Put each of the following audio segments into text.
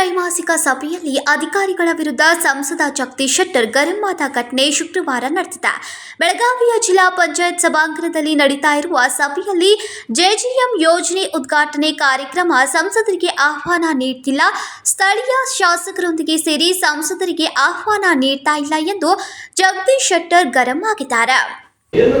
ತ್ರೈಮಾಸಿಕ ಸಭೆಯಲ್ಲಿ ಅಧಿಕಾರಿಗಳ ವಿರುದ್ಧ ಸಂಸದ ಜಗದೀಶ್ ಶೆಟ್ಟರ್ ಗರಂ ಘಟನೆ ಶುಕ್ರವಾರ ನಡೆದಿದೆ. ಬೆಳಗಾವಿಯ ಜಿಲ್ಲಾ ಪಂಚಾಯತ್ ಸಭಾಂಗಣದಲ್ಲಿ ನಡೀತಾ ಇರುವ ಸಭೆಯಲ್ಲಿ ಜೆಜಿಎಂ ಯೋಜನೆ ಉದ್ಘಾಟನೆ ಕಾರ್ಯಕ್ರಮ ಸಂಸದರಿಗೆ ಆಹ್ವಾನ ನೀಡ್ತಿಲ್ಲ. ಸ್ಥಳೀಯ ಶಾಸಕರೊಂದಿಗೆ ಸೇರಿ ಸಂಸದರಿಗೆ ಆಹ್ವಾನ ನೀಡ್ತಾ ಇಲ್ಲ ಎಂದು ಜಗದೀಶ್ ಶೆಟ್ಟರ್ ಗರಂ ಆಗಿದ್ದಾರೆ. ಕೇಂದ್ರ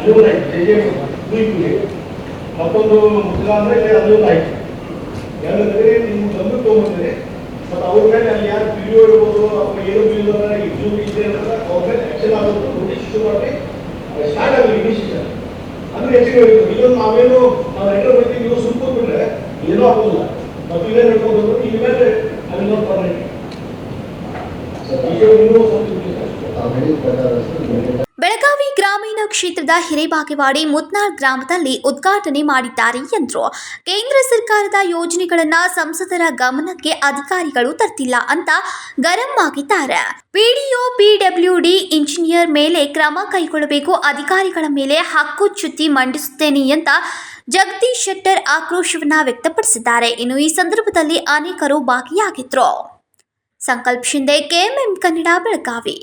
ಅಲ್ಲಿ ಒಂದು ಆಯ್ತು ಜೆ ಜೆ ಮತ್ತೊಂದು ಮುದ್ಗ ಅಂದ್ರೆ ಇಲ್ಲಿ ಅಲ್ಲಿ ಆಯ್ತು ಯಾಕಂದ್ರೆ ತಂದು ತಗೊಂಡ್ರೆ ಮತ್ತು ಅವ್ರ ಮೇಲೆ ಅಲ್ಲಿ ಯಾರು ವಿಡಿಯೋ ಇರ್ಬೋದು ಅಥವಾ ಏನು ಬಿಲ್ ಇದು ಇದೆ ಅಂದ್ರೆ ಅವ್ರ ಮೇಲೆ ಆಕ್ಷನ್ ಆಗೋದು ನೋಟಿಸ್ ಇಶ್ಯೂ ಮಾಡಿ ಸ್ಟಾರ್ಟ್ ಆಗಲಿ ಇನಿಷಿಯೇಷನ್ ಅಂದ್ರೆ ಹೆಚ್ಚಿಗೆ ಇಲ್ಲೊಂದು ನಾವೇನು ನಾವು ಲೆಟರ್ ಬರ್ತೀವಿ ನೀವು ಏನೂ ಆಗೋದಿಲ್ಲ. ಮತ್ತು ಇಲ್ಲೇ ನಡ್ಕೊಂಡು ಹೋದ್ರೆ ಇಲ್ಲಿ ಮೇಲೆ ಅಲ್ಲಿ ಒಂದು ಪರ್ಮನೆಂಟ್ ಈಗ ನೀವು ಸ್ವಲ್ಪ. ಬೆಳಗಾವಿ ಗ್ರಾಮೀಣ ಕ್ಷೇತ್ರದ ಹಿರೇಬಾಗೇವಾಡಿ ಮುತ್ನಾಳ್ ಗ್ರಾಮದಲ್ಲಿ ಉದ್ಘಾಟನೆ ಮಾಡಿದ್ದಾರೆ ಎಂದರು. ಕೇಂದ್ರ ಸರ್ಕಾರದ ಯೋಜನೆಗಳನ್ನ ಸಂಸದರ ಗಮನಕ್ಕೆ ಅಧಿಕಾರಿಗಳು ತರ್ತಿಲ್ಲ ಅಂತ ಗರಂ ಆಗಿದ್ದಾರೆ. ಪಿಡಿಒ, ಪಿಡಬ್ಲ್ಯೂಡಿ ಇಂಜಿನಿಯರ್ ಮೇಲೆ ಕ್ರಮ ಕೈಗೊಳ್ಳಬೇಕು, ಅಧಿಕಾರಿಗಳ ಮೇಲೆ ಹಕ್ಕು ಚ್ಯುತಿ ಮಂಡಿಸುತ್ತೇನೆ ಅಂತ ಜಗದೀಶ್ ಶೆಟ್ಟರ್ ಆಕ್ರೋಶವನ್ನ ವ್ಯಕ್ತಪಡಿಸಿದ್ದಾರೆ. ಇನ್ನು ಈ ಸಂದರ್ಭದಲ್ಲಿ ಅನೇಕರು ಭಾಗಿಯಾಗಿದ್ರು. ಸಂಕಲ್ಪ ಶಿಂದೆ ಕೆಎಂಎಂ ಕನ್ನಡ, ಬೆಳಗಾವಿ.